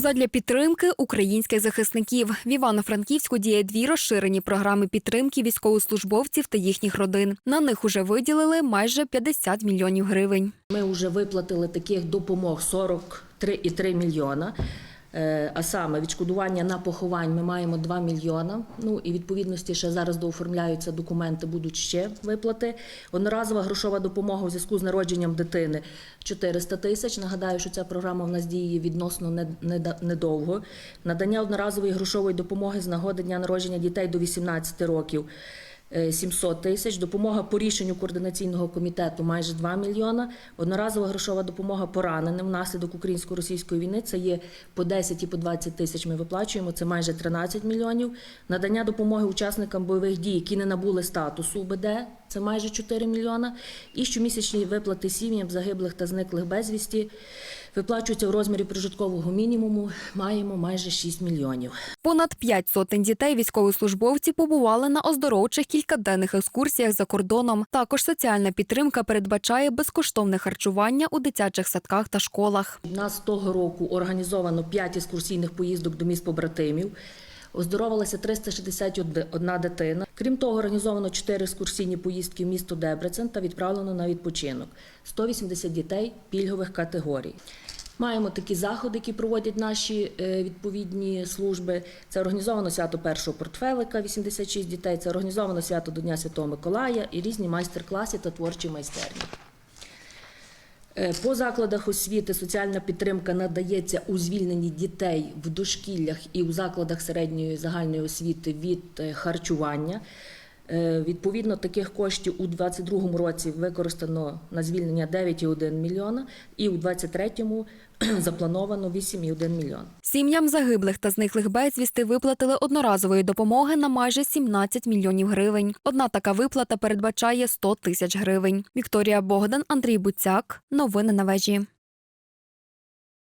Задля підтримки українських захисників в Івано-Франківську діє дві розширені програми підтримки військовослужбовців та їхніх родин. На них уже виділили майже 50 мільйонів гривень. Ми вже виплатили таких допомог 43,3 мільйона. Е, А саме відшкодування на поховань ми маємо 2 мільйона. Ну і відповідності ще зараз дооформляються документи, будуть ще виплати. Одноразова грошова допомога у зв'язку з народженням дитини 400 тисяч. Нагадаю, що ця програма в нас діє відносно не- не- недовго. Надання одноразової грошової допомоги з нагоди дня народження дітей до 18 років. Е, 700 тисяч, допомога по рішенню координаційного комітету майже 2 мільйона, одноразова грошова допомога пораненим внаслідок українсько-російської війни, це є по 10 і по 20 тисяч ми виплачуємо, це майже 13 мільйонів. Надання допомоги учасникам бойових дій, які не набули статусу УБД, це майже 4 мільйона. І щомісячні виплати сім'ям загиблих та зниклих безвісті виплачуються в розмірі прожиткового мінімуму, маємо майже 6 мільйонів. Понад п'ять сотень дітей військовослужбовці побували на оздоровчих кількаденних екскурсіях за кордоном. Також соціальна підтримка передбачає безкоштовне харчування у дитячих садках та школах. У нас того року організовано 5 екскурсійних поїздок до міст побратимів. Оздоровилася 361 дитина. Крім того, організовано 4 екскурсійні поїздки в місто Дебрецен та відправлено на відпочинок. 180 дітей пільгових категорій. Маємо такі заходи, які проводять наші е, відповідні служби. Це організовано свято першого портфелика, 86 дітей. Це організовано свято до Дня Святого Миколая і різні майстер-класи та творчі майстерні. Е, По закладах освіти соціальна підтримка надається у звільненні дітей в дошкіллях і у закладах середньої загальної освіти від е, харчування. Е, Відповідно, таких коштів у 2022 році використано на звільнення 9,1 мільйона, і у 2023 заплановано 8,1 мільйон. Сім'ям загиблих та зниклих безвісти виплатили одноразової допомоги на майже 17 мільйонів гривень. Одна така виплата передбачає 100 тисяч гривень. Вікторія Богдан, Андрій Буцяк. Новини на вежі.